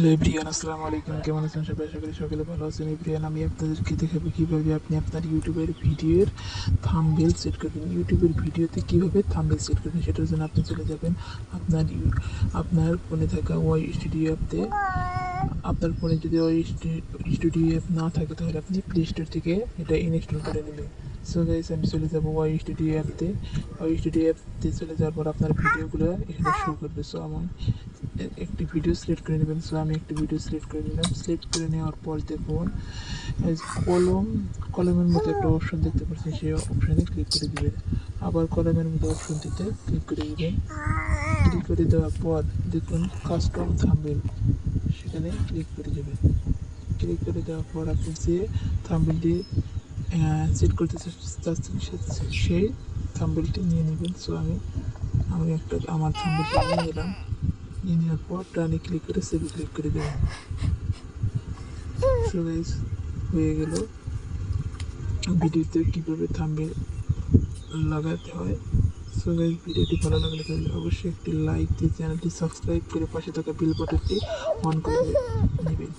Hello everyone আসসালামু আলাইকুম। কেমন আছেন সবাই? আশা করি সকলে ভালো আছেন। এভরিয়ান আমি আপনাদেরকে দেখাবো কীভাবে আপনি আপনার ইউটিউবের ভিডিওর থামবেল সেট করবেন। ইউটিউবের ভিডিওতে কীভাবে থামবেল সেট করবেন সেটার জন্য আপনি চলে যাবেন আপনার আপনার ফোনে থাকা ওয়াই স্টুডিও অ্যাপতে আপনার ফোনে যদি ওই স্টুডিও অ্যাপ না থাকে, তাহলে আপনি প্লে স্টোর থেকে এটা ইনস্টল করে নেবেন। সো গাইস আমি চলে যাব ওয়াই স্টুডিও অ্যাপতে ওই স্টুডিও অ্যাপতে চলে যাওয়ার পর আপনার ভিডিওগুলো এখানে শো করবে। সো আমার একটি ভিডিও সিলেক্ট করে নেবেন। সো আমি একটি ভিডিও সিলেক্ট করে নিলাম। সিলেক্ট করে নেওয়ার পর দেখুন কলম কলমের মতো একটা অপশন দেখতে পাচ্ছেন। সেই অপশানে ক্লিক করে দিবেন। আবার কলমের মতো অপশনটিতে ক্লিক করে দিবেন। ক্লিক করে দেওয়ার পর দেখুন কাস্টম থাম্বেল সেখানে ক্লিক করে দেবেন ক্লিক করে দেওয়ার পর আপনি যে থাম্বেলটি সেট করতে চাচ্ছেন সেই থাম্বেলটি নিয়ে নেবেন। সো আমি আমি একটা, আমার থাম্বেলটি নিয়ে নিলাম। নিয়ে নেওয়ার পর টানে ক্লিক করে সেভে ক্লিক করে দেবেন। হয়ে গেল। ভিডিওতে কীভাবে থাম্বেল লাগাতে হয় সো গাইস ভিডিওটি ভালো লাগলে তাহলে অবশ্যই একটি লাইক দিয়ে চ্যানেলটি সাবস্ক্রাইব করে পাশে থাকা বিল বাটনটি অন করে নেবেন।